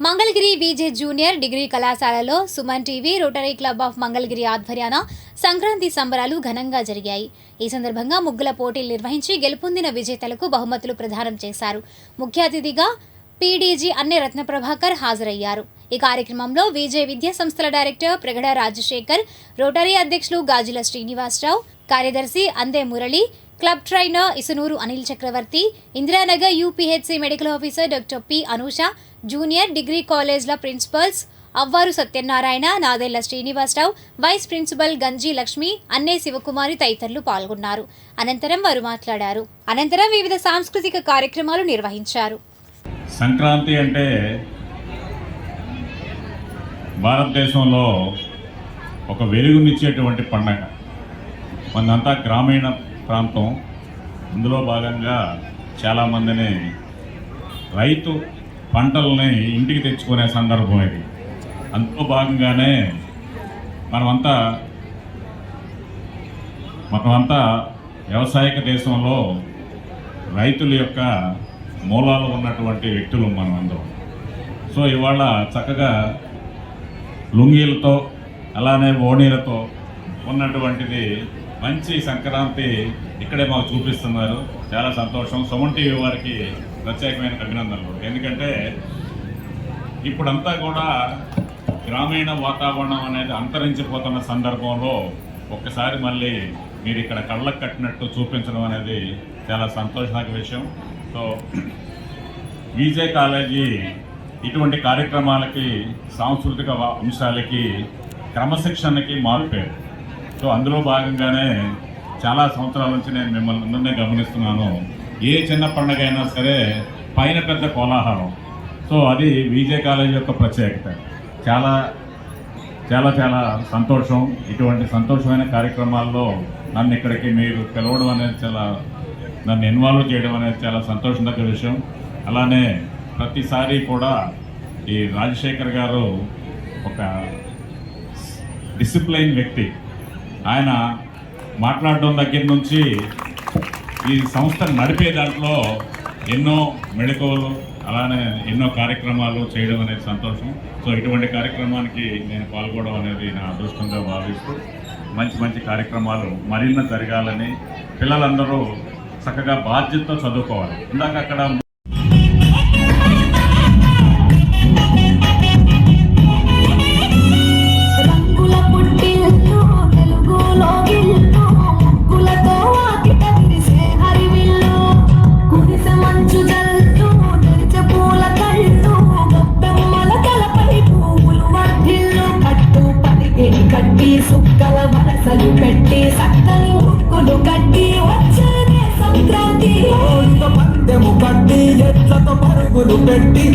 Mangalagiri VJ junior degree కళాశాలలో Suman TV rotary club of Mangalagiri ఆధ్వర్యాన Sankranti సంబరాలు ఘనంగా జరిగాయి. ఈ సందర్భంగా ముగ్గుల పోటీలు నిర్వహించి గెలుపొందిన విజేతలకు బహుమతులు ప్రదానం చేశారు. ముఖ్య అతిథిగా పీడీజీ అన్నే రత్నప్రభాకర్ హాజరయ్యారు. ఈ కార్యక్రమంలో విజయ విద్యా సంస్థల డైరెక్టర్ ప్రగడ రాజశేఖర్ రోటరీ అధ్యక్షులు గాజుల శ్రీనివాసరావు కార్యదర్శి Ande Murali club trainer Isunuru Anil Chakravarthi Indiranagar UPHC medical officer doctor P Anusha junior degree కాలేజ్ల principals Avvaru Satyanarayana Nadella Srinivasarao vice principal Ganji Lakshmi Anne Sivakumari తదితరులు పాల్గొన్నారు. అనంతరం వారు మాట్లాడారు. అనంతరం వివిధ సాంస్కృతిక కార్యక్రమాలు నిర్వహించారు. సంక్రాంతి అంటే భారతదేశంలో ఒక వెలుగునిచ్చేటువంటి పండగ. మనంతా గ్రామీణ ప్రాంతం. ఇందులో భాగంగా చాలామందిని రైతు పంటల్ని ఇంటికి తెచ్చుకునే సందర్భం ఇది. అందులో భాగంగానే మనమంతా మనమంతా వ్యవసాయక దేశంలో రైతుల యొక్క మూలాలు ఉన్నటువంటి వ్యక్తులు మనం అందరం సో ఇవాళ చక్కగా లుంగీలతో అలానే ఓణీలతో ఉన్నటువంటిది మంచి సంక్రాంతి ఇక్కడే మాకు చూపిస్తున్నారు. చాలా సంతోషం. సుమన్ టీవీ వారికి ప్రత్యేకమైన అభినందనలు. ఎందుకంటే ఇప్పుడంతా కూడా గ్రామీణ వాతావరణం అనేది అంతరించిపోతున్న సందర్భంలో ఒక్కసారి మళ్ళీ మీరు ఇక్కడ కళ్ళకు కట్టినట్టు చూపించడం అనేది చాలా సంతోషదాయక విషయం. సో విజే కాలేజీ ఇటువంటి కార్యక్రమాలకి సాంస్కృతిక అంశాలకి క్రమశిక్షణకి మారిపోయారు సో అందులో భాగంగానే చాలా సంవత్సరాల నుంచి నేను మిమ్మల్ని అందరినీ గమనిస్తున్నాను. ఏ చిన్న పండగ అయినా సరే పైన పెద్ద కోలాహలం. సో అది విజే కాలేజ్ యొక్క ప్రత్యేకత. చాలా చాలా చాలా సంతోషం. ఇటువంటి సంతోషమైన కార్యక్రమాల్లో నన్ను ఇక్కడికి మీరు పిలవడం అనేది చాలా నన్ను ఇన్వాల్వ్ చేయడం అనేది చాలా సంతోషం దగ్గర విషయం. అలానే ప్రతిసారి కూడా ఈ రాజశేఖర్ గారు ఒక డిసిప్లైన్ వ్యక్తి. ఆయన మాట్లాడడం దగ్గర నుంచి ఈ సంస్థను నడిపే దాంట్లో ఎన్నో మెళకువలు అలానే ఎన్నో కార్యక్రమాలు చేయడం అనేది సంతోషం. సో ఇటువంటి కార్యక్రమానికి నేను పాల్గొనడం అనేది నా అదృష్టంగా భావిస్తూ మంచి మంచి కార్యక్రమాలు మరిన్న జరగాలని పిల్లలందరూ చక్కగా బాధ్యతతో చదువుకోవాలి. ఇందాక అక్కడ వరసలు పెట్టి సక్కని ముక్కులు కట్టి వచ్చేదే సంక్రాంతి. పందెము కట్టి ఎట్లతో పరుగులు పెట్టి